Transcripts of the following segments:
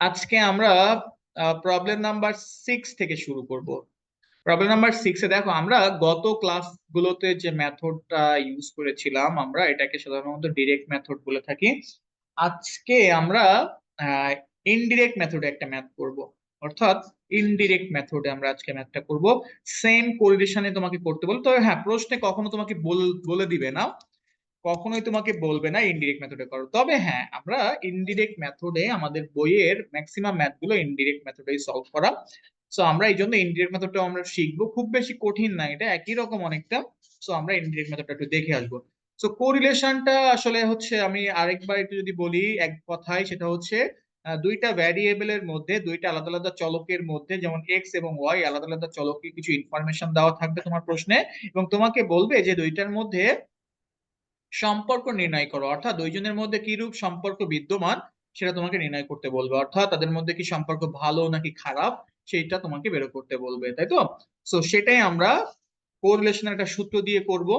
আজকে আমরা problem number six থেকে শুরু করব। প্রবলেম নাম্বার সিক্সে দেখো, আমরা গত ক্লাসগুলোতে যে মেথডটা ইউজ করেছিলাম আমরা, এটাকে সাধারণত ডিরেক্ট মেথড বলে থাকি, আজকে আমরা ইনডিরেক্ট মেথডে একটা ম্যাথ করব। অর্থাৎ ইনডিরেক্ট মেথডে আমরা আজকে ম্যাথটা করব। সেম কোরিলেশনে তোমাকে করতে বলব। তবে হ্যাঁ প্রশ্নে কখনো তোমাকে বলে দিবে না। কখনোই তোমাকে বলবে না ইনডিরেক্ট মেথডে করো তবে হ্যাঁ আমরা ইনডিরেক্ট মেথডে আমাদের বইয়ের ম্যাক্সিমাম ম্যাথগুলো ইনডিরেক্ট মেথডেই সলভ করা। সো আমরা এই জন্য ইনডিরেক্ট মেথডটা আমরা শিখব। খুব বেশি কঠিন না এটা, একই রকম অনেকটা। সো আমরা ইনডিরেক্ট মেথডটা একটু দেখে আসব। সো কোরিলেশনটা আসলে হচ্ছে আমি আরেকবার একটু যদি বলি এক কথায়, সেটা হচ্ছে দুইটা ভ্যারিয়েবলের মধ্যে, দুইটা আলাদা আলাদা চলকের মধ্যে, যেমন এক্স এবং ওয়াই আলাদা আলাদা চলকে কিছু ইনফরমেশন দেওয়া থাকবে তোমার প্রশ্নে। এবং তোমাকে বলবে যে দুইটার মধ্যে সম্পর্ক নির্ণয় করো। অর্থাৎ দুইজনের মধ্যে কি রূপ সম্পর্ক বিদ্যমান সেটা তোমাকে নির্ণয় করতে বলবে। অর্থাৎ তাদের মধ্যে কি সম্পর্ক ভালো নাকি খারাপ সেইটা তোমাকে বের করতে বলবে, তাই তো? সো সেটাই আমরা কোরিলেশনের একটা সূত্র দিয়ে করব।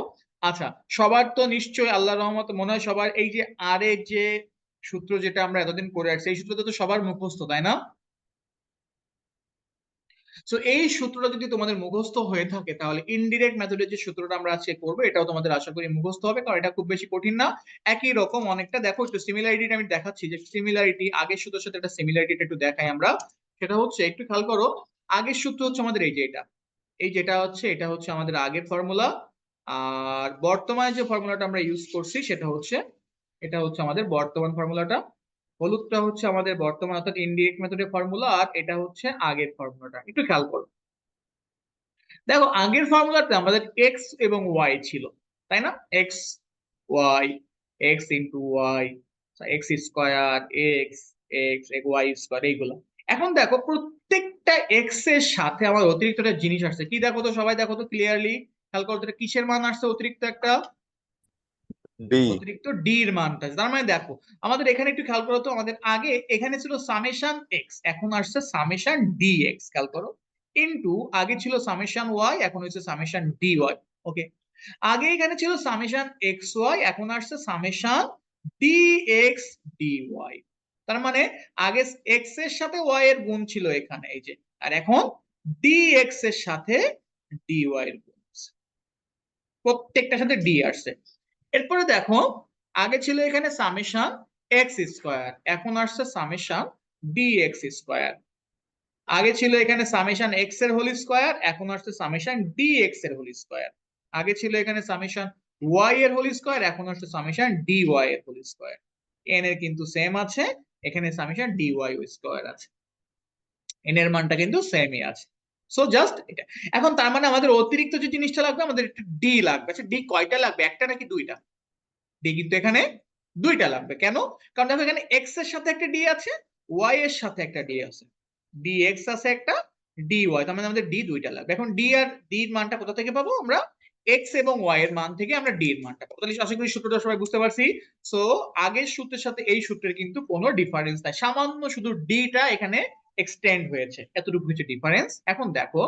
আচ্ছা সবার তো নিশ্চয়ই আল্লাহ রহমত মনে হয় সবার এই যে আর যে সূত্র যেটা আমরা এতদিন করে আসছি, এই সূত্রটা তো সবার মুখস্থ, তাই না? সো এই সূত্রটা যদি তোমাদের মুখস্থ হয়ে থাকে, তাহলে ইনডিরেক্ট মেথডের যে সূত্রটা আমরা আজকে করব, এটাও তোমাদের আশা করি মুখস্থ হবে, কারণ এটা খুব বেশি কঠিন না। একই রকম অনেকটা, দেখো একটু সিমিলারিটি আমি দেখাচ্ছি, যে সিমিলারিটি আগের সূত্রের সাথে একটা সিমিলারিটি একটু দেখাই আমরা। সেটা হচ্ছে, একটু খেয়াল করো, আগের সূত্র হচ্ছে আমাদের এই যে এটা। এই যেটা হচ্ছে, এটা হচ্ছে আমাদের আগের ফর্মুলা আর বর্তমানে যে ফর্মুলাটা আমরা ইউজ করছি, সেটা হচ্ছে, এটা হচ্ছে আমাদের বর্তমান ফর্মুলাটা হলুদটা হচ্ছে আমাদের বর্তমান অর্থাৎ ইনডিরেক্ট মেথডের ফর্মুলা আর এটা হচ্ছে আগের ফর্মুলাটা একটু খেয়াল করো। দেখো, আগের ফর্মুলাতে আমাদের এক্স এবং ওয়াই ছিল, তাই না? X y x into y x square x x y square এইগুলো। এখন দেখো, প্রত্যেকটা এক্সের সাথে আমার অতিরিক্ত একটা জিনিস আসছে। কি দেখো তো সবাই? দেখো তো ক্লিয়ারলি খেয়াল করো কিসের মান আসছে? অতিরিক্ত একটা অতিরিক্ত ডি এর মানটা তার মানে দেখো, আমাদের এখানে একটু খেয়াল করো তো, আমাদের আগে এখানে ছিল সামেশন এক্স এখন আসছে সামেশন ডি এক্স খেয়াল করো। ইনটু আগে ছিল সামেশন ওয়াই এখন হচ্ছে সামেশন ডি ওয়াই ওকে আগে এখানে ছিল সামেশন এক্স ওয়াই এখন আসছে summation d x d y তার মানে আগে এক্সের সাথে ওয়াই এর গুণ ছিল এখানে, এই যে। আর এখন ডি এক্সের সাথে ডি ওয়াই এর গুণ প্রত্যেকটার সাথে ডি আসছে। এরপরে দেখো, আগে ছিল এখানে সামেশন এক্স স্কোয়ার এখন আসছে সামেশন ডি এক্স স্কোয়ার আগে ছিল এখানে সামেশন এক্সের হোল স্কোয়ার এখন আসছে সামেশন ডি এক্সের হোল স্কোয়ার আগে ছিল এখানে সামেশন ওয়াই এর হোল স্কোয়ার এখন আসছে সামেশন ডি ওয়াই এর হোল স্কোয়ার এন এর কিন্তু সেম আছে, এখানে সামেশন ডি ওয়াই স্কোয়ার আছে. এন এর মানটা কিন্তু সেমই আছে। সো জাস্ট এটা, এখন তার মানে আমাদের অতিরিক্ত যে জিনিসটা লাগবে, আমাদের একটু ডি লাগবে। আচ্ছা ডি কয়টা লাগবে? একটা নাকি দুইটা? ডি কিন্তু এখানে দুইটা লাগবে। কেন? কারণ দেখো এখানে এক্সের সাথে একটা ডি আছে ওয়াই এর সাথে একটা ডি আছে। ডি এক্স আছে একটা ডি ওয়াই তার মানে আমাদের ডি দুইটা লাগবে। এখন ডি আর ডি এর মানটা কোথা থেকে পাবো আমরা? এক্স এবং ওয়াই এর মান থেকে আমরা ডি এর মানটা পাবো। তাহলে আশা করি সূত্রটা সবাই বুঝতে পারছি। সো আগের সূত্রের সাথে এই সূত্রের কিন্তু কোনো ডিফারেন্স নাই। সামান্য শুধু ডিটা এখানে এক্সটেন্ড হয়েছে। এতটুকু হচ্ছে ডিফারেন্স এখন দেখো,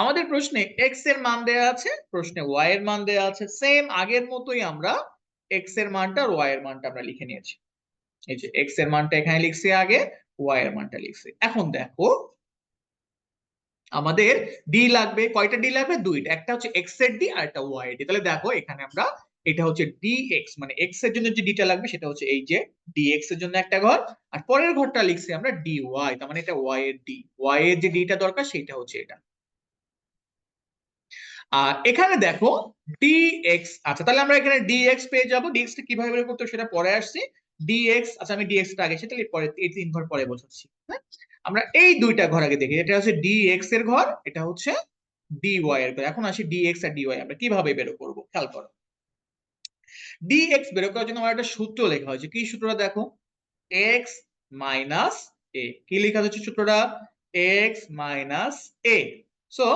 আমাদের প্রশ্নে এক্সের মান দেয়া আছে, প্রশ্নে ওয়াই এর মান দেয়া আছে। সেম আগের মতোই আমরা এক্সের মানটা আর ওয়াই এর মানটা আমরা লিখে নিয়েছি। এই যে এক্সের মানটা এখানে লিখছি আগে ওয়াই এর মানটা লিখছি। এখন দেখো, আমাদের ডি লাগবে, কয়টা ডি লাগবে? দুইটা। একটা হচ্ছে এক্সের ডি আর একটা ওয়াই ডি তাহলে দেখো, এখানে আমরা এটা হচ্ছে ডিএক্স মানে এক্সের জন্য যে ডিটা লাগবে সেটা হচ্ছে এই যে ডিএক্স এর জন্য একটা ঘর। আর পরের ঘরটা লিখছি আমরা ওয়াই তার মানে এটা ওয়াই এর ডি ওয়াই এর যে ডিটা দরকার সেটা হচ্ছে এটা। আর এখানে দেখো ডিএক্স আচ্ছা তাহলে আমরা এখানে ডিএক্স পেয়ে যাব। ডিএক্স টা কীভাবে বের করতে সেটা পরে আসছি। ডিএক্স আচ্ছা আমি ডিএক্স টা আগে, সেটা পরে, এই তিন ঘর পরে বোঝাচ্ছি হ্যাঁ? আমরা এই দুইটা ঘর আগে দেখি, এটা হচ্ছে ডিএক্স এর ঘর, এটা হচ্ছে ডিওয়াই এর ঘর। এখন আসি ডিএক্স আর ডিওয়াই আমরা কীভাবে বের করব? খেয়াল করো। ডিএক্স বের করার জন্য আমার একটা সূত্র লেখা হয়েছে। কি সূত্রটা দেখো? এক্স মাইনাস কি লেখা হচ্ছে সূত্রটা? এক্স মাইনাস এ সো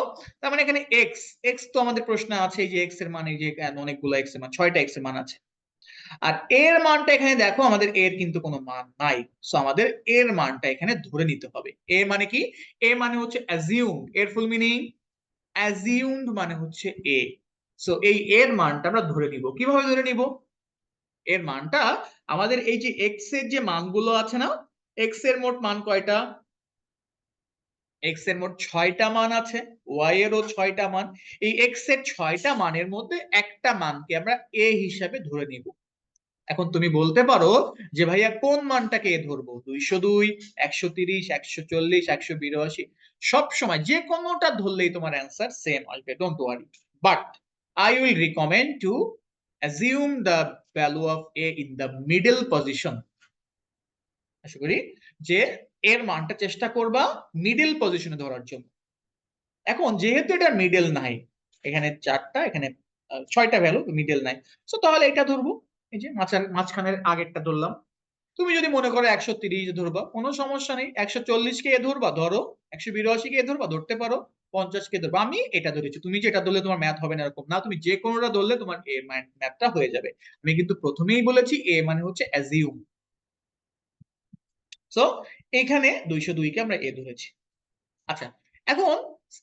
তার মানে এখানে এক্স এক্স তো আমাদের প্রশ্ন আছে যে এক্সের মান যে অনেকগুলো এক্সের মান, ছয়টা এক্সের মান আছে। আর এর মানটা এখানে দেখো, আমাদের এর কিন্তু কোনো মান নাই। সো আমাদের এর মানটা এখানে ধরে নিতে হবে। এ মানে কি? এ মানে হচ্ছে অ্যাজিউমড এর ফুল মিনিং অ্যাজিউমড মানে হচ্ছে এ সো এই এর মানটা আমরা ধরে নিব। কীভাবে ধরে নিব? এর মানটা আমাদের এই যে এক্সের যে মানগুলো আছে না এক্সের মোট মান কয়টা? এক্সের মোট ছয়টা মান আছে ওয়াই এরও ছয়টা মান। এই এক্সের ছয়টা মানের মধ্যে একটা মানকে আমরা এ হিসাবে ধরে নিব। এখন তুমি বলতে পারো যে, ভাইয়া, কোন মানটাকে এ ধরবো? দুইশো দুই, একশো তিরিশ, একশো চল্লিশ, একশো বিরাশি। সব সময় যে কোনোটা ধরলেই তোমার অ্যান্সার সেম আসবে don't worry but I will recommend to assume the value of a in the middle position. আশা করি যে এর মানটা চেষ্টা করবা মিডল পজিশনে ধরার জন্য। এখন যেহেতু এটা মিডল নাই, এখানে চারটা, এখানে ছয়টা ভ্যালু মিডল নাই। সো তাহলে এটা ধরবো। এই যে মাঝখানের আগেরটা ধরলাম। তুমি যদি মনে করো একশো তিরিশ ধরবা, কোনো সমস্যা নেই। একশো চল্লিশ কে ধরবা, ধরো। একশো বিরাশি কে ধরবা, ধরতে পারো। পঞ্চাশ কে ধরবা, আমি এটা ধরেছি। তুমি যেটা ধরলে তোমার ম্যাথ হবে না এরকম। না, তুমি যে কোনোটা ধরলে তোমার এ ম্যাথটা হয়ে যাবে। আমি কিন্তু প্রথমেই বলেছি এ মানে হচ্ছে অ্যাজিউম সো এখানে দুইশো দুই কে আমরা এ ধরেছি। আচ্ছা এখন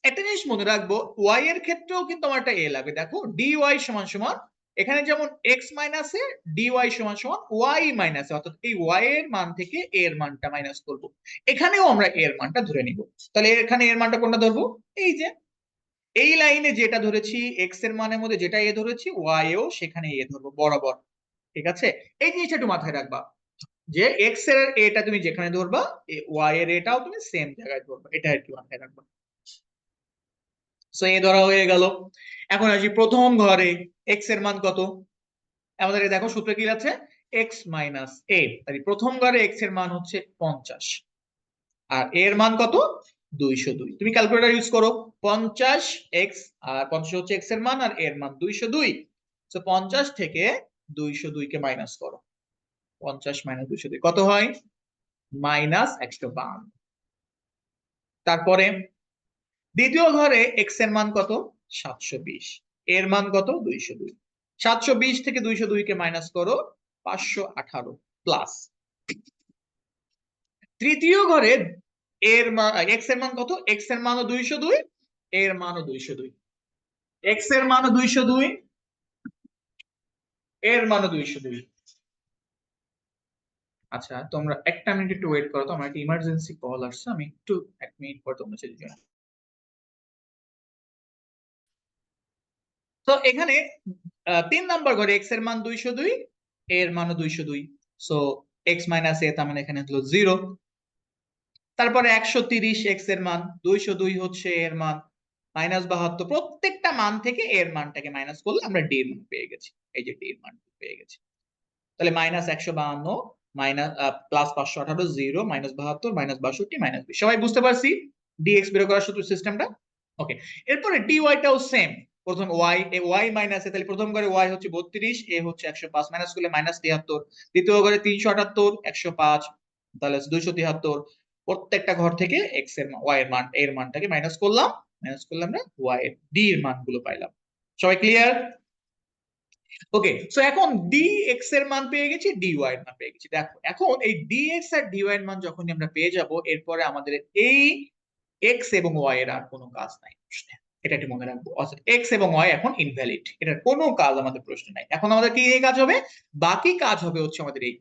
একটা জিনিস মনে রাখব ওয়াই এর ক্ষেত্রেও কিন্তু আমার একটা এ লাগবে। দেখো ডি ওয়াই সমান সমান এখানে যেমন এক্স মাইনাসে ডি ওয়াই সমান সমান ওয়াই মাইনাসে অর্থাৎ এই ওয়াই এর মান থেকে এ এর মানটা মাইনাস করব। এখানেও আমরা এ এর মানটা ধরে নিব। তাহলে এখানে এর মানটা কোনটা ধরবো? এই যে। এই লাইনে যেটা ধরেছি এক্সের মানের মধ্যে যেটা এ ধরেছি ওয়াই এও সেখানে এ ধরবো, বরাবর। ঠিক আছে? এই জিনিসটা একটু মাথায় রাখবা যে এক্সের এটা তুমি যেখানে ধরবা ওয়াই এর এটাও তুমি সেম জায়গায় ধরবা। এটা কি মাথায় রাখবা। সো এ ধরা হয়ে গেল। এখন আসি প্রথম ঘরে এক্সের মান কত? আমাদের দেখো সূত্রে কি আছে? এক্স মাইনাস এ তাই প্রথম ঘরে এক্সের মান হচ্ছে পঞ্চাশ। আর এর মান কত? দুইশো দুই। তুমি ক্যালকুলেটর ইউজ করো। পঞ্চাশ এক্স আর পঞ্চাশ হচ্ছে এক্সের মান, আর এর মান দুইশো দুই। তো পঞ্চাশ থেকে দুইশো দুই কে মাইনাস করো। পঞ্চাশ মাইনাস দুইশো দুই কত হয়? মাইনাস একশো বান্ন তারপরে দ্বিতীয় ঘরে এক্সের মান কত? সাতশো বিশ। এর মান কত? দুইশো দুই। সাতশো বিশ থেকে দুইশো দুই কে মাইনাস করো, পাঁচশো আঠারো প্লাস তৃতীয় ঘরে এর মান এক্সের মান কত? এক্সের মানও দুইশো দুই, এর মানও দুইশো দুই। এক্সের মানও দুইশো দুই, এর মানও দুইশো দুই। আচ্ছা তোমরা একটা মিনিট একটু ওয়েট করো, তো আমার একটা ইমার্জেন্সি কল আসছে, আমি একটু এক মিনিট পর তোমরা চলে যাই তো এখানে তিন নাম্বার ঘরে এক্সের মান দুইশো দুই, এর মানও দুইশো দুই। সো এক্স মাইনাস এ তার মানে এখানে হলো জিরো তারপরে একশো তিরিশ এক্সের মান, দুইশো দুই হচ্ছে এর মান মাইনাস বাহাত্তর। প্রত্যেকটা মান থেকে এর মানটাকে মাইনাস করলে আমরা ডি এর মান পেয়ে গেছি। এই যে ডি এর মান পেয়ে গেছি। তাহলে মাইনাস একশো বাহান্ন মাইনাস প্লাস পাঁচশো আঠারো জিরো মাইনাস বাহাত্তর মাইনাস বাষট্টি মাইনাস বিশ। সবাই বুঝতে পারছি? ডি এক্স বের করার সূত্র সিস্টেমটা ওকে এরপরে ডি ওয়াইটাও সেম প্রথম y a y minus a, তাহলে প্রথম ঘরে ওয়াই হচ্ছে বত্রিশ, এ হচ্ছে একশো পাঁচ মাইনাস করলে মাইনাস তিয়াত্তর দ্বিতীয় ঘরে তিনশো আটাত্তর, একশো পাঁচ, তাহলে দুইশো তিয়াত্তর প্রত্যেকটা ঘর থেকে এক্সের ওয়াই এর মান এর মানটাকে মাইনাস করলাম। মাইনাস করলে আমরা ওয়াই এর ডি এর মানগুলো পাইলাম। সবাই ক্লিয়ার ওকে সো এখন ডি এক্সের মান পেয়ে গেছি ডি ওয়াই এর মান পেয়ে গেছি। দেখো, এখন এই ডি এক্স আর ডি ওয়াই এর মান যখনই আমরা পেয়ে যাব, এরপরে আমাদের এই এক্স এবং ওয়াই এর আর কোনো কাজ নাই। প্রশ্নে এটা একটু মনে রাখব। এক্স এবং ওয়াই এখন ইনভ্যালিড এটার কোনো কাজ আমাদের প্রশ্ন নাই। এখন আমাদের কি এই কাজ হবে? বাকি কাজ হবে হচ্ছে আমাদের এই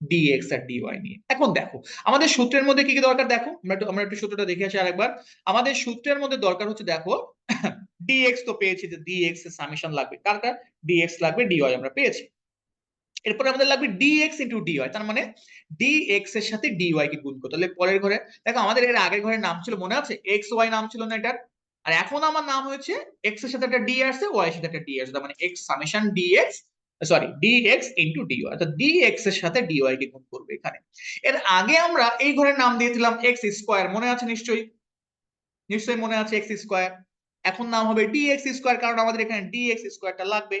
ডিএক্স আর ডিওয়াই নিয়ে। এখন দেখো, আমাদের সূত্রের মধ্যে কি কি দরকার দেখো? আমরা একটু আমরা একটু সূত্রটা দেখে আসি আরেকবার। আমাদের সূত্রের মধ্যে দরকার হচ্ছে দেখো ডিএক্স তো পেয়েছি যে ডিএক্স এর সামেশন লাগবে। কার কার? ডিএক্স লাগবে ডিওয়াই আমরা পেয়েছি। এরপরে আমাদের লাগবে ডিএক্স ইন্টু ডিওয়াই তার মানে ডিএক্স এর সাথে ডিওয়াই কে গুণ করতে তাহলে পরের ঘরে, দেখো আমাদের এর আগের ঘরের নাম ছিল, মনে আছে? এক্স ওয়াই নাম ছিল না এটার? আর এখন আমার নাম হয়েছে এক্সের সাথে একটা ডি আসছে ওয়াই এর সাথে একটা ডি আসছে মানে x summation d x sorry d x into d y অর্থাৎ ডিএক্স এর সাথে ডিওয়াই কে গুণ করবে এখানে। এর আগে আমরা এই ঘরের নাম দিয়েছিলাম এক্স স্কোয়ার মনে আছে নিশ্চয়ই? নিশ্চয়ই মনে আছে এক্স স্কোয়ার এখন নাম হবে ডিএক্স স্কোয়ার কারণ আমাদের এখানে ডিএক্স স্কোয়ারটা লাগবে।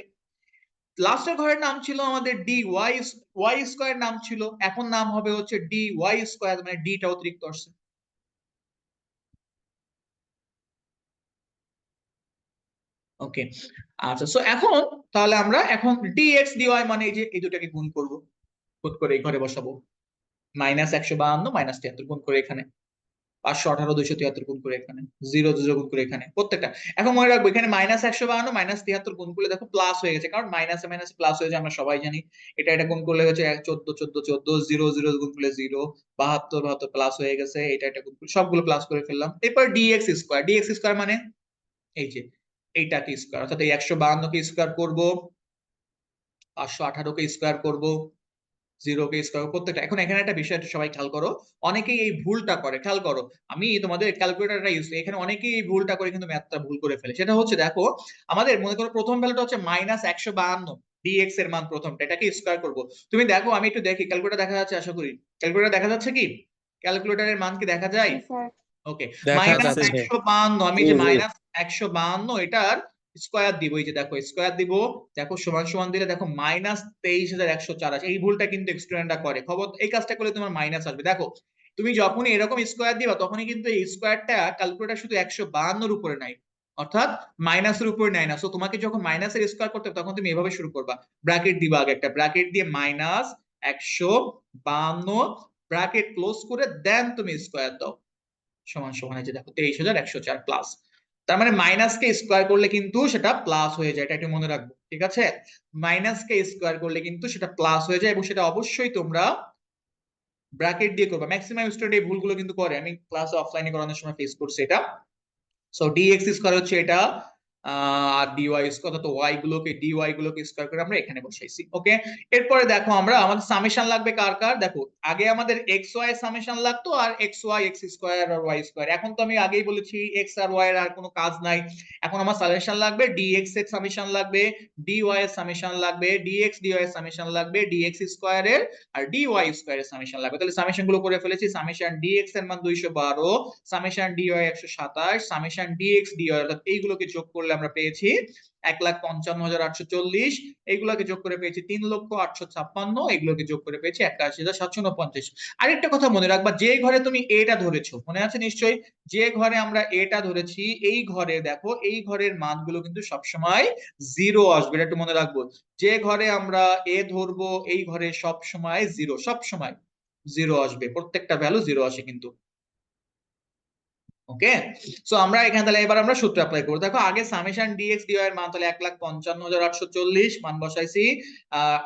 লাস্টের ঘরের নাম ছিল আমাদের ডি ওয়াই ওয়াই স্কোয়ার নাম ছিল, এখন নাম হবে হচ্ছে ডি ওয়াই স্কোয়ার মানে ডিটা অতিরিক্ত আসছে। ওকে আচ্ছা সো এখন তাহলে আমরা এখন ডিএক্স ডিওয়াই মানে এই যে, এই দুটাকে গুণ করব। গুণ করে এই ঘরে বসাবো। মাইনাস একশো বাহান্ন মাইনাস তিয়াত্তর গুণ করে এখানে। পাঁচশো আঠারো, দুইশো তিয়াত্তর গুণ করে এখানে। জিরো জিরো গুণ করে এখানে। প্রত্যেকটা। এখন মনে রাখব, এখানে মাইনাস একশো বাহান্ন মাইনাস তিয়াত্তর গুণ করলে দেখো প্লাস হয়ে গেছে। কারণ মাইনাসে মাইনাসে প্লাস হয়েছে, আমরা সবাই জানি। এটা এটা গুণ করলে এক, চোদ্দ চোদ্দ চোদ্দ জিরো জিরো গুণ করলে জিরো বাহাত্তর বাহাত্তর প্লাস হয়ে গেছে। এটা এটা গুণ করলে সবগুলো প্লাস করে ফেললাম। এরপর ডিএক্স স্কোয়ার ডিএক্স স্কোয়ার মানে এই যে এইটাকে স্কোয়ার অর্থাৎ এই একশো বাহান্নকে স্কোয়ার করব পাঁচশো আঠারোকে স্কোয়ার করব জিরো কে স্কোয়ার প্রত্যেকটা। এখন এখানে একটা বিষয় সবাই খেয়াল করো অনেকেই এই ভুলটা করে খেয়াল করো আমি তোমাদের ক্যালকুলেটারটা ইউজ করি এখানে অনেকেই এই ভুলটা করে কিন্তু ম্যাথটা ভুল করে ফেলে। সেটা হচ্ছে দেখো আমাদের মনে করো প্রথম ভ্যালুটা হচ্ছে মাইনাস একশো বাহান্ন ডিএক্স এর মান প্রথমটা এটাকে স্কোয়ার করব। তুমি দেখো আমি একটু দেখি ক্যালকুলেটার দেখা যাচ্ছে আশা করি। ক্যালকুলেটার দেখা যাচ্ছে কি? ক্যালকুলেটারের মান কি দেখা যায়? ওকে মাইনাস একশো বাহান্ন আমি যে। মাইনাস একশো বাহান্ন, এটার স্কোয়ার দিব। এই যে দেখো স্কোয়ার দিব, দেখো, সমান সমান দিলে দেখো মাইনাস তেইশ হাজার একশো চার এই ভুলটা কিন্তু স্টুডেন্টরা করে। খবর, এই কাজটা করলে তোমার মাইনাস আসবে। দেখো, তুমি যখনই এরকম স্কোয়ার দিবা, তখনই কিন্তু এই স্কোয়ারটা ক্যালকুলেটার শুধু একশো বাহান্নর উপরে নাই। অর্থাৎ মাইনাসের উপরে নাই না। সো তোমাকে যখন মাইনাসের স্কোয়ার করতে তখন তুমি এভাবে শুরু করবা। ব্র্যাকেট দিবা আগে একটা। ব্র্যাকেট দিয়ে মাইনাস একশো বাহান্ন ব্র্যাকেট ক্লোজ করে দেন তুমি স্কোয়ার দাও। সমান সমান যে দেখো, তেইশ হাজার একশো চার প্লাস তার মানে মাইনাস কে স্কোয়ার করলে কিন্তু সেটা প্লাস হয়ে যায়, এটা একটু মনে রাখব, ঠিক আছে? মাইনাস কে স্কোয়ার করলে কিন্তু সেটা প্লাস হয়ে যায় এবং সেটা অবশ্যই তোমরা ব্র্যাকেট দিয়ে করবে। ম্যাক্সিমাম স্টুডেন্ট এই ভুলগুলো কিন্তু করে। আমি ক্লাস অফলাইনে করানোর সময় ফেস করছি এটা। সো ডিএক্স স্কোয়ার হচ্ছে এটা। আর ডিওয়াই স্কোয়ার অর্থাৎ ওয়াই গুলোকে ডিওয়াই গুলোকে স্কোয়ার করে আমরা এখানে বসাইছি ওকে এরপরে দেখো আমরা, আমাদের সামেশন লাগবে কার কার? দেখো, আগে আমাদের এক্স ওয়াই সামেশন লাগতো আর এক্স ওয়াই এক্স স্কোয়ার আর ওয়াই স্কোয়ার এখন তো আমি আগেই বলেছি এক্স আর ওয়াই এর আর কোনো কাজ নাই। এখন আমার সামেশন লাগবে ডিএক্স এর সামেশন লাগবে ডিওয়াই এর সামেশন লাগবে ডিএক্স ডিওয়াই এর সামেশন লাগবে ডিএক্স স্কোয়ার এর আর ডিওয়াই স্কোয়ার এর সামেশন লাগবে। তাহলে সামেশনগুলো করে ফেলেছি সামেশন ডিএক্স এর মান দুইশো বারো সামেশন ডিওয়াই একশো সাতাশ সামেশন ডিএক্স ডিওয়াই অর্থাৎ এইগুলোকে যোগ করলে আমরা পেয়েছি এক লাখ পঞ্চান্ন হাজার আটশো চল্লিশ, এইগুলোকে যোগ করে পেয়েছি তিন লক্ষ আটশো ছাপ্পান্ন এগুলোকে যোগ করে পেয়েছি একাশি হাজার সাতশো উনপঞ্চাশ। আরেকটা কথা মনে রাখবা, যে ঘরে তুমি এটা ধরেছো, মনে আছে নিশ্চয়ই? যে ঘরে আমরা এটা ধরেছি, এই ঘরে দেখো, এই ঘরের মানগুলো কিন্তু সবসময় জিরো আসবে, এটা একটু মনে রাখব। যে ঘরে আমরা এ ধরবো, এই ঘরে সবসময় জিরো সবসময় জিরো আসবে, প্রত্যেকটা ভ্যালু জিরো আসে কিন্তু। ওকে সো আমরা এখানে তাহলে এবার আমরা সূত্র অ্যাপ্লাই করব। দেখো, আগে সামেশন ডিএক্স ডিওয়াই এর মান তাহলে এক লাখ পঞ্চান্ন হাজার আটশো চল্লিশ, মান বসাইছি।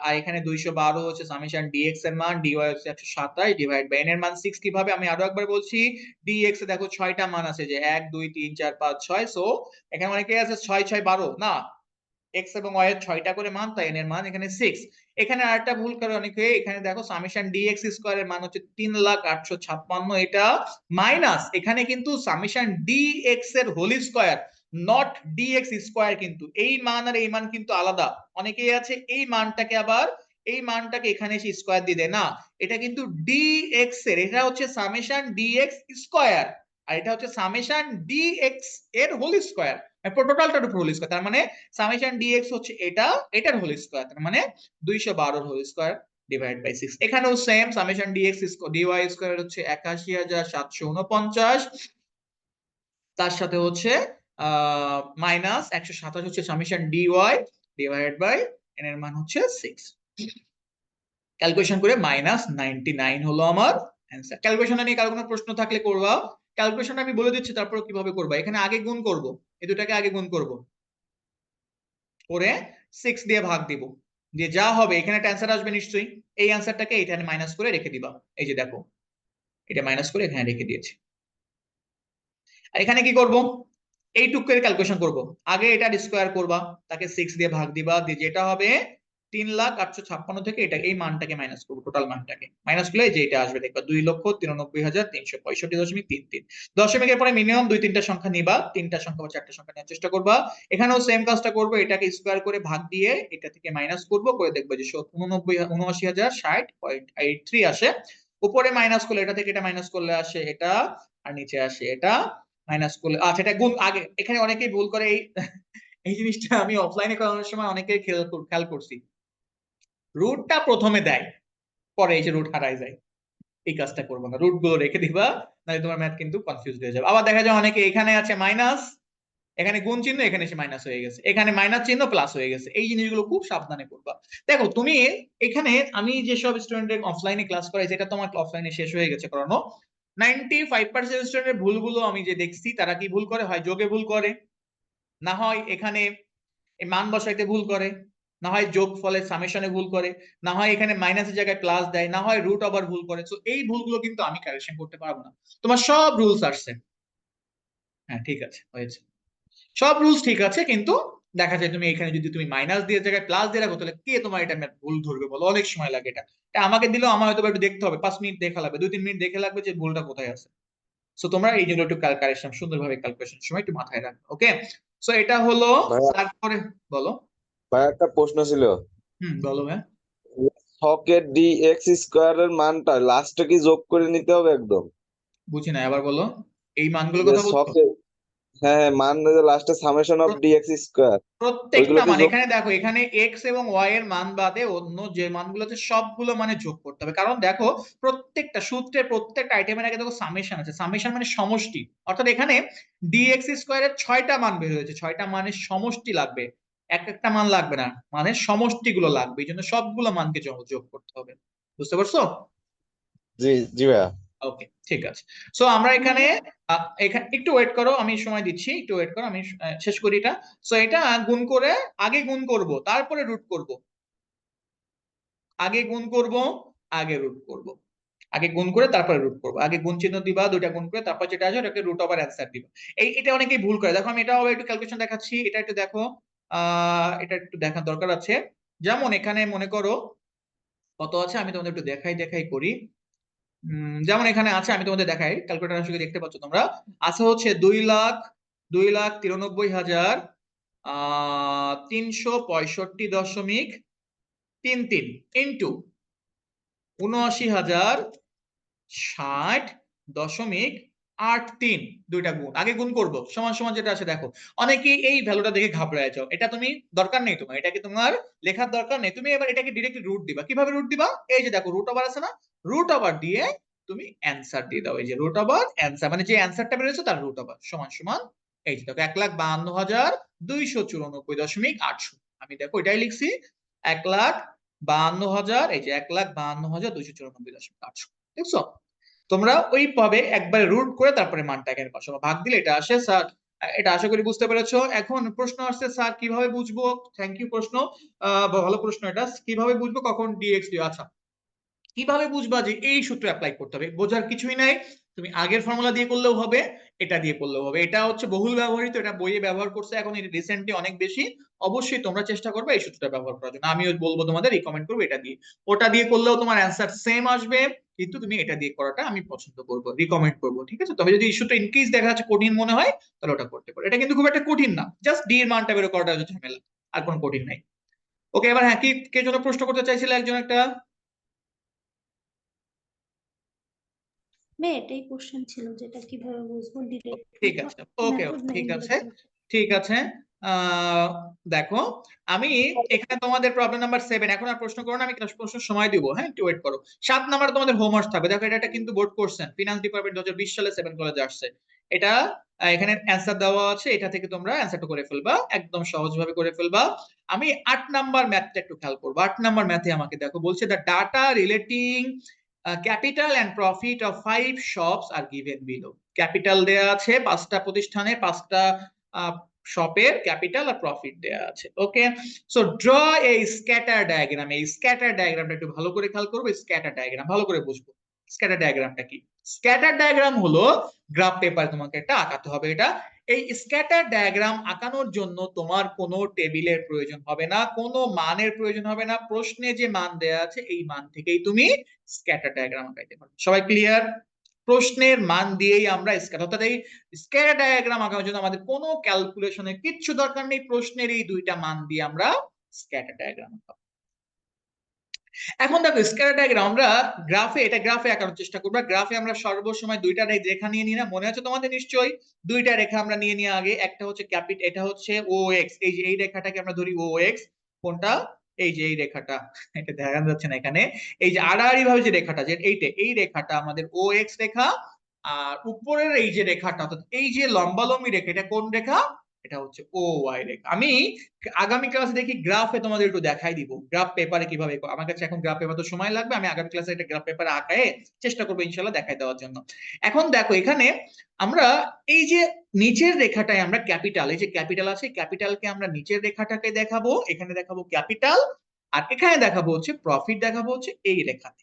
আর এখানে দুইশো বারো হচ্ছে সামেশন ডিএক্স এর মান ডিওয়াই হচ্ছে একশো সাতাশ ডিভাইড বাই এন এর মান সিক্স কীভাবে? আমি আরও একবার বলছি ডিএক্স এ দেখো ছয়টা মান আছে যে এক, দুই, তিন, চার, পাঁচ, ছয়। সো এখানে অনেকে আছে ছয় ছয়, বারো, না? এক্স এবং ওয়াই এর ছয়টা করে মান, তাই এন এর মান এখানে সিক্স এখানে আরেকটা ভুল করে অনেকে, এখানে দেখো সামেশন ডিএক্স স্কোয়ার এর মান হচ্ছে তিন লাখ আটশো ছাপ্পান্ন, এটা মাইনাস এখানে কিন্তু সামেশন ডিএক্স এর whole square not d x square কিন্তু। এই মান আর এই মান কিন্তু আলাদা। অনেকেই আছে, এই মানটাকে আবার, এই মানটাকে এখানে এসে স্কোয়ার দিয়ে দেয়। না, এটা কিন্তু ডিএক্স এর, এটা হচ্ছে সামেশন ডিএক্স স্কোয়ার আর এটা হচ্ছে সামেশন ডিএক্স এর হোল স্কোয়ার টোটালটার উপর হোল স্কোয়ার তার মানে সামেশন ডিএক্স হচ্ছে এটা, এটার হোল স্কোয়ার তার মানে দুইশো বারোর whole square divide by six এখানেও same summation d x d y square হচ্ছে একাশি হাজার সাতশো উনপঞ্চাশ, তার সাথে হচ্ছে মাইনাস একশো সাতাশ হচ্ছে summation d y divide by n এর মান হচ্ছে সিক্স ক্যালকুলেশন করে মাইনাস নাইনটি নাইন হলো আমার অ্যান্সার ক্যালকুলেশন নিয়ে কারও কোনো প্রশ্ন থাকলে করবা। ক্যালকুলেশন আমি বলে দিচ্ছি তারপর কীভাবে করবা? এখানে আগে গুণ করব। এই দুটাকে আগে গুণ করব। করে সিক্স দিয়ে ভাগ দিব। যে যা হবে, এখানে একটা অ্যান্সার আসবে নিশ্চয়ই। এই অ্যান্সারটাকে এখানে মাইনাস করে রেখে দিবা। এই যে দেখো, এটা মাইনাস করে এখানে রেখে দিয়েছি। আর এখানে কি করব? এইটুকু ক্যালকুলেশন করব। আগে এটা স্কোয়ার করবা, তাকে সিক্স দিয়ে ভাগ দিবা, দিয়ে যেটা হবে তিন লাখ আটশো ছাপ্পান্ন থেকে এটা এই মানটাকে মাইনাস করব টোটাল মানটাকে। মাইনাস করলে যে এটা আসবে, দেখবা দুই লক্ষ তিরানব্বই হাজার তিনশো পঁয়ষট্টি দশমিক তিন তিন। দশমিকের পরে মিনিমাম দুই তিনটা সংখ্যা নিবা, তিনটা সংখ্যা বা চারটা সংখ্যা নেওয়ার চেষ্টা করবা। এখানেও সেম কাজটা করব, এটাকে স্কোয়ার করে ভাগ দিয়ে এটা থেকে মাইনাস করব, করে দেখব যে উননব্বই, উনআশি হাজার ষাট পয়েন্ট এইট থ্রি আসে। উপরে মাইনাস করলে এটা থেকে এটা মাইনাস করলে আসে এটা, আর নিচে আসে এটা মাইনাস করলে আচ্ছা এটা গুণ, আগে, এখানে অনেকেই ভুল করে এই এই জিনিসটা আমি অফলাইনে করানোর সময় অনেকেই খেয়াল খেয়াল করছি। রুটটা প্রথমে দেয়, পরে এই যে রুট হারাই যায়। এই কাজটা করব না। রুটগুলো রেখে দিবা, নাহলে তোমার ম্যাথ কিন্তু কনফিউজ হয়ে যাবে। আবার দেখা যায় অনেকে এখানে আছে মাইনাস এখানে গুণ চিহ্ন, এখানে এসে মাইনাস হয়ে গেছে। এখানে মাইনাস চিহ্ন প্লাস হয়ে গেছে। এই জিনিসগুলো খুব সাবধানে করবা। দেখো, তুমি এখানে, আমি যেসব স্টুডেন্টের অফলাইনে ক্লাস করাই, যেটা তোমার অফলাইনে শেষ হয়ে গেছে করানো নাইনটি ফাইভ পার্সেন্ট স্টুডেন্টের ভুলগুলো আমি যে দেখছি, তারা কি ভুল করে? হয় যোগে ভুল করে। না হয় এখানে মান বসাইতে ভুল করে। না হয় যোগ ফলে সামেশনে ভুল করে না হয় এখানে মাইনাসের জায়গায় প্লাস দেয় না হয় রুট আবার ভুল করে। তো এই ভুলগুলো কিন্তু আমি কারেকশন করতে পারব না। তোমার সব রুলস আসছে। হ্যাঁ ঠিক আছে হয়েছে। সব রুলস ঠিক আছে কিন্তু দেখা যায় তুমি এখানে যদি তুমি মাইনাস দিয়ে জায়গায় প্লাস দিয়ে রাখো তাহলে কে তোমার এটা ভুল ধরবে বলো? অনেক সময় লাগে এটা। এটা আমাকে দিলেও আমার হয়তো একটু দেখতে হবে। পাঁচ মিনিট দেখা লাগবে দুই তিন মিনিট দেখে লাগবে যে ভুলটা কোথায় আছে। সো তোমরা এই জন্য একটু ক্যালকুলেশন সুন্দরভাবে ক্যালকুলেশন সময় একটু মাথায় রাখবে ওকে সো এটা হলো তারপরে বলো। ভাই একটা প্রশ্ন ছিল। হুম বলো হ্যাঁ ছকের ডি এক্স স্কোয়ারের মানটা লাস্টে কি যোগ করে নিতে হবে একদম? বুঝি না আবার বলো। এই মানগুলোর কথা বলছো? হ্যাঁ হ্যাঁ মান লাস্টে summation of d x square প্রত্যেকটা মান এখানে দেখো এখানে এক্স এবং ওয়াই এর মান বাদে অন্য যে মানগুলো আছে সবগুলো মানে যোগ করতে হবে। কারণ দেখো প্রত্যেকটা সূত্রের প্রত্যেকটা আইটেমের আগে দেখো সামেশন আছে। সামেশন মানে সমষ্টি। অর্থাৎ এখানে ডি ডিএক্স স্কোয়ারের ছয়টা মান বের হয়েছে। ছয়টা মানের সমষ্টি লাগবে। এক একটা মান লাগবে না। মানে সমষ্টিগুলো লাগবে এই জন্য সবগুলো মানকে যোগ যোগ করতে হবে। বুঝতে পারছ? জি জি ভাইয়া। ওকে ঠিক আছে। সো আমরা এখানে এখানে একটু ওয়েট করো আমি সময় দিচ্ছি একটু ওয়েট করো আমি শেষ করি এটা। সো এটা গুণ করে আগে গুণ করব তারপরে রুট করব। আগে গুণ করব আগে রুট করব। আগে গুণ করে তারপরে রুট করব। আগে গুণ চিহ্ন দিবা দুইটা গুণ করে তারপর যেটা আছে ওটাকে রুট ওভার অ্যান্সার দিবা। এই এটা অনেকেই ভুল করে। দেখো আমি এটা একটু ক্যালকুলেশন দেখাচ্ছি এটা একটু দেখো। এটা একটু দেখার দরকার আছে। যেমন এখানে মনে করো, কত আছে? আমি তোমাদের একটু দেখাই দেখাই করি। যেমন এখানে আছে, আমি তোমাদের দেখাই। ক্যালকুলেটর আসলে দেখতে পাচ্ছ তোমরা। আছে হচ্ছে দুই লাখ দুই লাখ তিরানব্বই হাজার তিনশো পঁয়ষট্টি দশমিক তিন তিন ইন্টু উনআশি হাজার ষাট দশমিক আট তিন দুইটা গুণ। আগে গুণ করব। সমান সমান যেটা আছে দেখো। অনেকেই এই ভ্যালুটা দেখে ঘাবড়ায় যাও এটা তুমি দরকার নেই তোমার। এটাকে তোমার লেখার দরকার নেই। তুমি এবার এটাকে ডিরেক্ট রুট দিবা। কীভাবে রুট দিবা? এই যে দেখো রুট ওভার আছে না? রুট ওভার দিয়ে তুমি অ্যান্সার দিয়ে দাও। এই যে রুট ওভার অ্যান্সার মানে যে অ্যান্সারটা বেরোচ্ছে তার রুট ওভার সমান সমান এই যে দেখো, এক লাখ বাহান্ন হাজার দুইশো চুরানব্বই দশমিক আটশো আমি দেখো এটাই লিখছি। এক লাখ বাহান্ন হাজার, এই যে এক লাখ বাহান্ন হাজার দুইশো চুরানব্বই দশমিক আটশো দেখছ? তোমরা ওইভাবে একবারে রুট করে তারপরে মানটা এখানে বসাবো ভাগ দিলে এটা আসে স্যার এটা আশা করি বুঝতে পেরেছ। এখন প্রশ্ন আসছে স্যার কীভাবে বুঝব? থ্যাংক ইউ প্রশ্ন। ভালো প্রশ্ন এটা। কীভাবে বুঝব? কখন ডিএক্স আচ্ছা। কীভাবে বুঝবা যে এই সূত্র অ্যাপ্লাই করতে হবে? বোঝার কিছুই নাই। তুমি আগের ফর্মুলা দিয়ে করলেও হবে। এটা দিয়ে করলেও হবে। এটা হচ্ছে বহুল ব্যবহৃত, এটা বইয়ে ব্যবহার করছে এখন রিসেন্টলি অনেক বেশি। অবশ্যই তোমরা চেষ্টা করবে এই সূত্রটা ব্যবহার করার জন্য। আমিও বলব তোমাদের রিকমেন্ড করব এটা দিয়ে। ওটা দিয়ে করলেও তোমার অ্যান্সার সেম আসবে, কিন্তু তুমি এটা দিয়ে করাটা আমি পছন্দ করব রিকমেন্ড করব, ঠিক আছে? তবে যদি ইস্যুটা ইনকেস দেখা যাচ্ছে কঠিন মনে হয়, তাহলে ওটা করতে পারো। এটা কিন্তু খুব একটা কঠিন না জাস্ট ডি এর মানটা বের করাটা ঝামেলা, আর কোনো কঠিন নাই। ওকে এবার হ্যাঁ কি, কে জন্য প্রশ্ন করতে চাইছিলে একজন একটা? মেয়ে এটাই কোশ্চেন ছিল যেটা কীভাবে বুঝব ডিরেক্ট ঠিক আছে ওকে ঠিক আছে ঠিক আছে। দেখো আমি এখানে তোমাদের প্রবলেম নাম্বার সেভেন এখন আর প্রশ্ন করো না আমি ক্লাস প্রশ্ন সময় দিব হ্যাঁ একটু ওয়েট করো। সাত নাম্বার তোমাদের হোমওয়ার্ক থাকবে দেখো এটা কিন্তু বোর্ড কোশ্চেন ফিনান্স ডিপার্টমেন্ট দু বিশ সালে সেভেন কলেজে আসছে। এটা এখানে অ্যান্সার দেওয়া আছে এটা থেকে তোমরা অ্যান্সারটা করে ফেলবা একদম সহজভাবে করে ফেলবা। আমি আট নাম্বার ম্যাথটা একটু খেয়াল করব আট নাম্বার ম্যাথে আমাকে দেখো বলছে the data relating capital and profit of five shops are given below capital দেয়া আছে পাঁচটা প্রতিষ্ঠানে, পাঁচটা শপের ক্যাপিটাল আর প্রফিট দেয়া আছে ওকে সো ড্র এই স্ক্যাটার ডায়াগ্রাম এই স্ক্যাটার ডায়াগ্রামটা একটু ভালো করে খেয়াল করব স্ক্যাটার ডায়াগ্রাম ভালো করে বুঝব। স্ক্যাটার ডায়াগ্রামটা কি? স্ক্যাটার ডায়াগ্রাম হলো গ্রাফ পেপার তোমাকে একটা আঁকাতে হবে এটা। এই স্ক্যাটার ডায়াগ্রাম আঁকানোর জন্য তোমার কোনো টেবিলের প্রয়োজন হবে না, কোনো মানের প্রয়োজন হবে না। প্রশ্নে যে মান দেয়া আছে, এই মান থেকেই তুমি স্ক্যাটার ডায়াগ্রাম আঁকাইতে পারবে সবাই ক্লিয়ার প্রশ্নের মান দিয়েই আমরা স্ক্যাটার অর্থাৎ এই স্ক্যাটার ডায়াগ্রাম আঁকানোর জন্য আমাদের কোনো ক্যালকুলেশনের কিচ্ছু দরকার নেই। প্রশ্নের এই দুইটা মান দিয়ে আমরা স্ক্যাটার ডায়াগ্রাম আঁকাবো। এখন দেখো স্ক্যাটার ডায়াগ্রাম আমরা গ্রাফে এটা গ্রাফে আঁকানোর চেষ্টা করব। গ্রাফে আমরা সর্বসময় দুইটা রেখা নিয়ে নিই না মনে আছে তোমাদের? নিশ্চয়ই। দুইটা রেখা আমরা নিয়ে নিই আগে। একটা হচ্ছে ক্যাপিট, এটা হচ্ছে ও এক্স এই যে এই রেখাটাকে আমরা ধরি ও এক্স কোনটা? এই যে এই রেখাটা। এটা দেখা যাচ্ছে না এখানে। এই যে আড়াআড়ি ভাবে যে রেখাটা, যে এইটা, এই রেখাটা আমাদের ও এক্স রেখা। আর উপরের এই যে রেখাটা, অর্থাৎ এই যে লম্বালম্বি রেখা, এটা কোন রেখা? এটা হচ্ছে ও ওয়াই রেখা আমি আগামী ক্লাসে দেখি গ্রাফে তোমাদের একটু দেখাই দিব। গ্রাফ পেপারে কীভাবে আমার কাছে এখন গ্রাফ পেপার তো সময় লাগবে, আমি আগামী ক্লাসে একটা গ্রাফ পেপারে আঁকায়ে চেষ্টা করব ইনশাল্লাহ দেখাই দেওয়ার জন্য। এখন দেখো এখানে আমরা এই যে নিচের রেখাটায় আমরা ক্যাপিটাল এই যে ক্যাপিটাল আছে ক্যাপিটালকে আমরা নিচের রেখাটাকে দেখাবো, এখানে দেখাবো ক্যাপিটাল আর এখানে দেখাবো হচ্ছে প্রফিট দেখাবো হচ্ছে এই রেখাতে।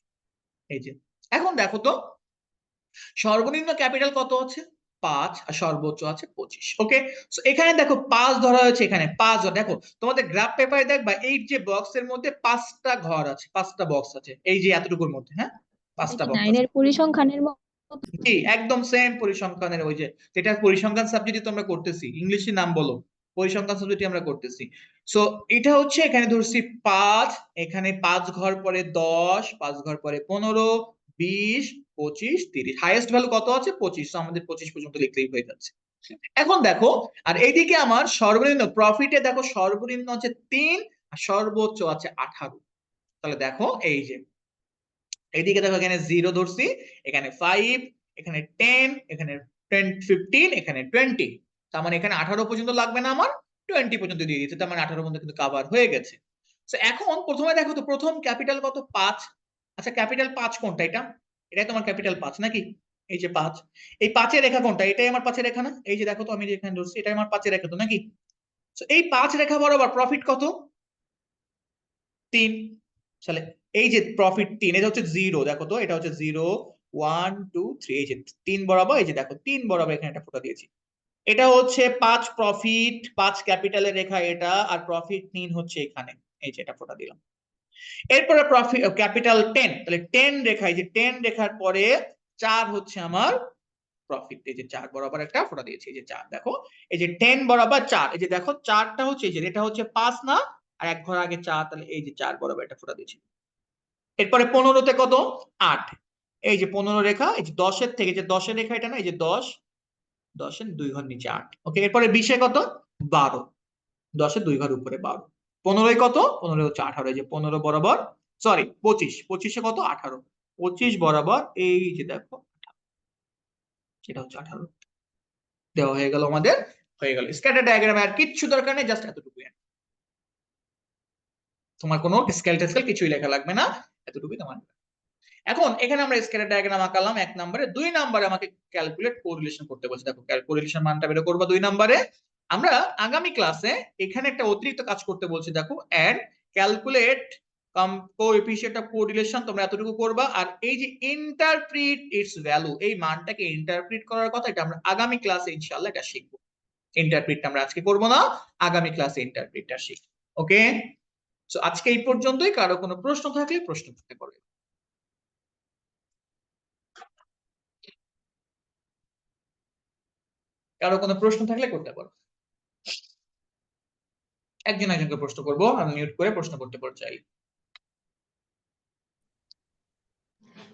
এই যে, এখন দেখো তো, সর্বনিম্ন ক্যাপিটাল কত আছে? পাঁচ আর সর্বোচ্চ আছে পঁচিশ ওকে এখানে দেখো পাঁচ ধরা হয়েছে এখানে পাঁচ দেখো তোমাদের গ্রাফ পেপারে দেখবা এই যে বক্সের মধ্যে পাঁচটা ঘর আছে পাঁচটা বক্স আছে এই যে এতটুকুর মধ্যে হ্যাঁ? পাঁচটা বক্স নাইনের পরিসংখ্যানের জি একদম সেম পরিসংখ্যানের ওই যে যেটা পরিসংখ্যান সাবজেক্টই তোমরা করতেছি ইংলিশে নাম বলো পরিসংখ্যান সাবজেক্টই আমরা করতেছি। সো এটা হচ্ছে এখানে ধরছি পাঁচ এখানে পাঁচ ঘর পরে দশ পাঁচ ঘর পরে পনেরো বিশ, পঁচিশ, তিরিশ। হাইয়েস্ট ভ্যালু কত আছে? পঁচিশ। আমাদের পঁচিশ পর্যন্ত লিখলেই হয়ে যাচ্ছে। এখন দেখো, আর এইদিকে আমার সর্বনিম্ন প্রফিটে দেখো, সর্বনিম্ন আছে তিন, আর সর্বোচ্চ আছে আঠারো। তাহলে দেখো, এই যে। এইদিকে দেখো, এখানে জিরো ধরছি। এখানে ফাইভ এখানে টেন এখানে টেন ফিফটিন এখানে টোয়েন্টি তার মানে এখানে আঠারো পর্যন্ত লাগবে না আমার টোয়েন্টি পর্যন্ত দিয়ে দিতে তার মানে আঠারো পর্যন্ত কিন্তু কাভার হয়ে গেছে। এখন প্রথমে দেখো তো, প্রথম ক্যাপিটাল কত? পাঁচ। আচ্ছা ক্যাপিটাল পাঁচ কোনটা এটা? এটাই তোমার ক্যাপিটাল পাঁচ নাকি? এই যে পাঁচ। এই পাঁচের রেখা কোনটা? এটাই আমার পাঁচের রেখা না? এই যে দেখো তো আমি এখানে ধরছি, এটাই আমার পাঁচের রেখা তো নাকি? এই পাঁচ রেখা বরাবর প্রফিট কত? তিন। তাহলে এই যে প্রফিট তিন, এটা হচ্ছে জিরো দেখো তো, এটা হচ্ছে জিরো ওয়ান টু থ্রি এই যে তিন বরাবর, এই যে দেখো, তিন বরাবর এখানে একটা ফোটা দিয়েছি। এটা হচ্ছে পাঁচ প্রফিট পাঁচ ক্যাপিটালের রেখা এটা, আর প্রফিট তিন হচ্ছে এখানে। এই যে এটা ফোটা দিলাম। এরপরে প্রফিট ক্যাপিটাল টেন তাহলে টেন রেখা এই যে টেন রেখার পরে চার হচ্ছে আমার প্রফিট এই যে চার বরাবর একটা ফোটা দিয়েছি, এই যে চার, দেখো, এই যে টেন বরাবর চার, এই যে দেখো, চারটা হচ্ছে এই যে, এটা হচ্ছে পাঁচ না, আর এক ঘর আগে চার, তাহলে এই যে চার বরাবর একটা ফোটা দিয়েছি। এরপরে পনেরোতে কত? আট। এই যে পনেরো রেখা, এই যে দশের থেকে যে দশের রেখা এটা না, এই যে দশ, দশের দুই ঘর নিচে আট। ওকে এরপরে বিশে কত? বারো। দশের দুই ঘর উপরে বারো। পনেরোয় কত? পনেরো হচ্ছে আঠারো যে পনেরো বরাবর সরি পঁচিশ, পঁচিশে কত? আঠারো, পঁচিশ বরাবর এই যে দেখো, সেটা হচ্ছে আঠারো, দেওয়া হয়ে গেল আমাদের, হয়ে গেল। স্ক্যাটার ডায়াগ্রামে আর কিচ্ছু দরকার নেই জাস্ট এতটুকুই তোমার কোনো স্কেল টেস্কেল কিছুই লেখা লাগবে না, এতটুকুই তোমার এখন এখানে আমরা স্কেলার ডায়াগ্রাম আঁকালাম এক নম্বরে, দুই নম্বরে আমাকে ক্যালকুলেট কোরিলেশন করতে বলছে। দেখো কোরিলেশন মানটা বের করব দুই নম্বরে আমরা আগামী ক্লাসে এখানে একটা অতিরিক্ত কাজ করতে বলছি, দেখো এন্ড ক্যালকুলেট তোমরা এতটুকু এই যে ভ্যালু এই মানটাকে করার কথা, এটা আমরা আগামী ক্লাসে শিখব। ওকে আজকে এই পর্যন্তই, কারও কোনো প্রশ্ন থাকলে প্রশ্ন করতে পারবে। কারও কোনো প্রশ্ন থাকলে করতে পারো। একজন একজনকে প্রশ্ন করব আমি মিউট করে প্রশ্ন করতে পারো চাই।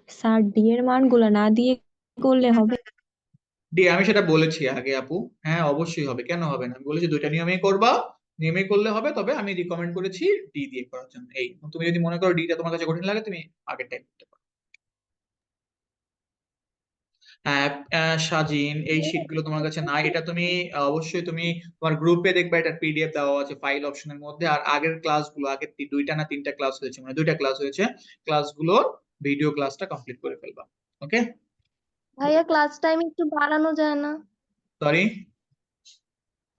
স্যার ডি এর মানগুলো না দিয়ে করলে হবে? ডি আমি সেটা বলেছি আগে আপু। হ্যাঁ অবশ্যই হবে। কেন হবে না? আমি বলেছি দুইটা নিয়মেই করবা। নিয়মেই করলে হবে তবে আমি রিকমেন্ড করেছি ডি দিয়ে করার জন্য। এই তুমি যদি মনে করো ডিটা তোমার কাছে কঠিন লাগে তুমি আগের টাইপ করতে পারো হ্যাঁ আহ, সাজিন এই শিটগুলো তোমার কাছে নাই। এটা তুমি অবশ্যই তুমি তোমার গ্রুপে দেখবে এটা পিডিএফ দেওয়া আছে ফাইল অপশনের মধ্যে। আর আগের ক্লাসগুলো আগের দুইটা না তিনটা ক্লাস হয়েছে মানে দুইটা ক্লাস হয়েছে ক্লাসগুলোর ভিডিও ক্লাসটা কমপ্লিট করে ফেলবা। ওকে ভাইয়া ক্লাস টাইম একটু বাড়ানো যায় না। সরি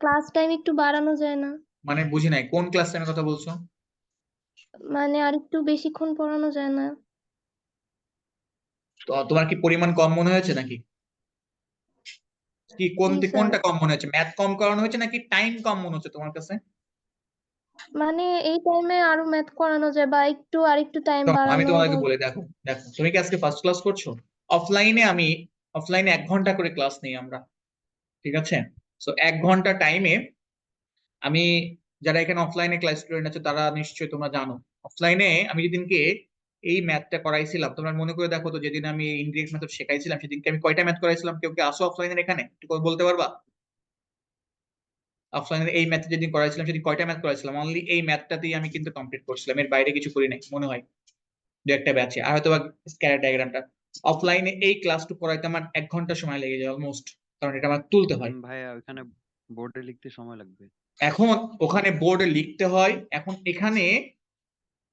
ক্লাস টাইম একটু বাড়ানো যায় না। মানে বুঝি নাই কোন ক্লাস টাইমের কথা বলছো? মানে আর একটু বেশিক্ষণ পড়ানো যায় না। তোমার কি পরিমাণ কম মনে হয়েছে নাকি? কি কোন কোনটা কম মনে হচ্ছে ম্যাথ কম করানো হয়েছে নাকি টাইম কম মনে হচ্ছে তোমার কাছে? মানে এই টাইমে আরও ম্যাথ করানো যায় বা একটু আর একটু টাইম তো আমি বাড়ানো তোমাকে বলে দেখো দেখো তুমি কি আজকে ফার্স্ট ক্লাস করছ? অফলাইনে আমি অফলাইনে এক ঘণ্টা করে ক্লাস নেই আমরা ঠিক আছে? সো এক ঘণ্টা টাইমে আমি যারা এখানে অফলাইনে ক্লাস স্টুডেন্ট আছে তারা নিশ্চয়ই তোমরা জানো। অফলাইনে আমি যেদিনকে এই ম্যাথটা করাইছিলাম। তোমরা মনে করে দেখো তো যেদিন আমি ইনডিরেক্ট মেথড শেখাইছিলাম সেদিনকে আমি কয়টা ম্যাথ করাইছিলাম? কেউ কি আসো অফলাইনের এখানে? একটু বলতে পারবা? অফলাইনের এই ম্যাথ যেদিন করাইছিলাম সেদিন কয়টা ম্যাথ করাইছিলাম? অনলি এই ম্যাথটাতেই আমি কিন্তু কমপ্লিট করছিলাম। এর বাইরে কিছু করি নাই মনে হয়। দু একটা ব্যাচে আর হয়তো বা স্ক্যাটার ডায়াগ্রামটা অফলাইনে এই ক্লাসটুকু করাইতে আমার এক ঘণ্টা সময় লেগে যায় অলমোস্ট কারণ এটা আমার তুলতে হয়। ভাইয়া ওখানে বোর্ডে লিখতে সময় লাগবে। এখন ওখানে বোর্ডে লিখতে হয়। এখন এখানে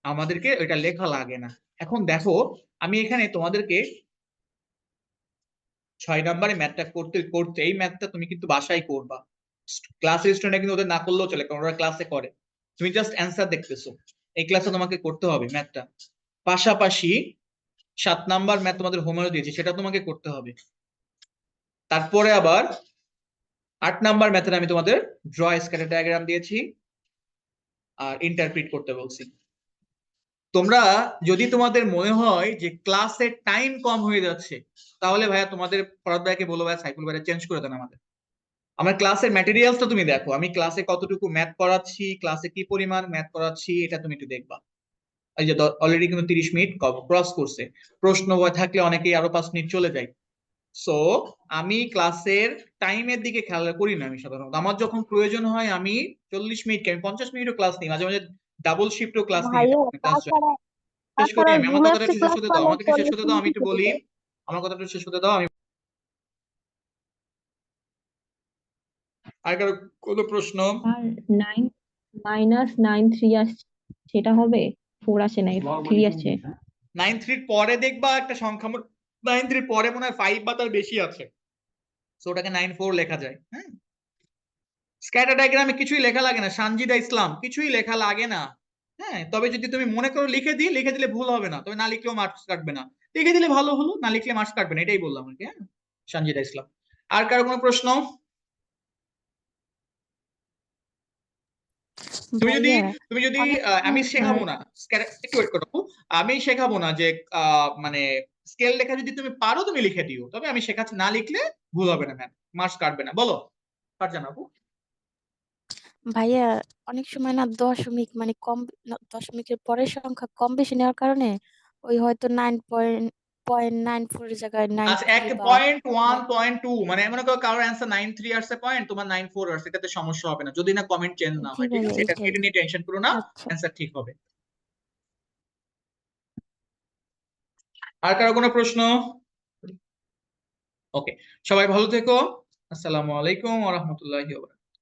আমাদেরকে এটা লেখা লাগে না। এখন দেখো, আমি এখানে তোমাদেরকে ছয় নম্বরে ম্যাথটা করতে করতে, এই ম্যাথটা তুমি কিন্তু বাসায় করবা। ক্লাসের স্টুডেন্ট কিন্তু ওদের না করলেও চলে, কারণ ওরা ক্লাসে করে। তুমি জাস্ট অ্যান্সার দেখতেছো। এই ক্লাসে তোমাকে করতে হবে ম্যাথটা পাশাপাশি সাত নাম্বার ম্যাথ তোমাদের হোমওয়ার্ক দিয়েছি, সেটা তোমাকে করতে হবে। তারপরে আবার আট নাম্বার ম্যাথের আমি তোমাদের ড্র স্ক্যাটার ডায়াগ্রাম দিয়েছি। আর ইন্টারপ্রিট করতে বলছি। তোমরা যদি তোমাদের মনে হয় যে ক্লাসের টাইম কম হয়ে যাচ্ছে, তাহলে ভাইয়া তোমাদের ফরাদ ভাইকে বলো ভাইয়া, সাইফুল ভাইয়া চেঞ্জ করে দেন আমাদের। আমার ক্লাসের ম্যাটেরিয়ালসটা তুমি দেখো, আমি ক্লাসে কতটুকু ম্যাথ করাচ্ছি ক্লাসে কি পরিমাণ ম্যাথ করাচ্ছি এটা তুমি একটু দেখবা। এই যে অলরেডি কিন্তু তিরিশ মিনিট ক্রস করছে প্রশ্ন থাকলে অনেকেই আরও পাঁচ মিনিট চলে যায়। সো আমি ক্লাসের টাইমের দিকে খেয়াল করি না আমি সাধারণত। আমার যখন প্রয়োজন হয় আমি চল্লিশ মিনিট, আমি পঞ্চাশ মিনিটও ক্লাস নিই, মাঝে মাঝে ডাবল শিফটও ক্লাস শেষ করি আমি আমার কথাটা একটু শেষ হতে দাও আমাকে শেষ হতে দাও আমি একটু বলি। আমার কথাটা একটু শেষ হতে দাও আমি আর কারও কোনো প্রশ্ন? আর নাইন মাইনাস নাইন থ্রি আসছে সেটা হবে? ফোর আসে নাই থ্রি আসছে। নাইন থ্রির পরে দেখবা একটা সংখ্যা নাইন থ্রির পরে মনে হয় ফাইভ বা তার বেশি আছে। সো ওটাকে নাইন ফোর লেখা যায় হ্যাঁ? স্ক্যাটার ডায়াগ্রামে কিছুই লেখা লাগে না সানজিদা ইসলাম কিছুই লেখা লাগে না। হ্যাঁ তবে যদি তুমি মনে করো লিখে দিই লিখে দিলে ভুল হবে না। তবে না লিখলেও মার্কস কাটবে না। লিখে দিলে ভালো হলো না লিখলে মার্কস কাটবে না এটাই বললাম আর কি হ্যাঁ সঞ্জিদা ইসলাম। আর কারও কোনো প্রশ্ন? তুমি যদি তুমি যদি আমি শেখাবো না একটু ওয়েট করো আমি শেখাবো না যে মানে স্কেল লেখা যদি তুমি পারো তুমি লিখে দিও। তবে আমি শেখাচ্ছি না লিখলে ভুল হবে না ম্যাম মার্কস কাটবে না। বলো ফারজানা আপু। ভাইয়া অনেক সময় না দশমিক মানে কম না, দশমিকের পরের সংখ্যা কম বেশি নেওয়ার কারণে ওই হয়তো nine point point nine four জায়গায় নাইন আচ্ছা এক পয়েন্ট ওয়ান পয়েন্ট টু মানে মনে করো কারোর অ্যান্সার নাইন থ্রি আসছে পয়েন্ট তোমার নাইন ফোর আসছে এটাতে সমস্যা হবে না। যদি না কমেন্ট চেঞ্জ না হয় ঠিক ভাইয়া, আছে এটা এটাই। এটা নিয়ে টেনশন করো না আচ্ছা। অ্যান্সার ঠিক হবে। আর কারও কোনো প্রশ্ন? ওকে সবাই ভালো থেকো। আসসালামু আলাইকুম ওয়া রাহমাতুল্লাহি ওয়া বারাকাতুহু।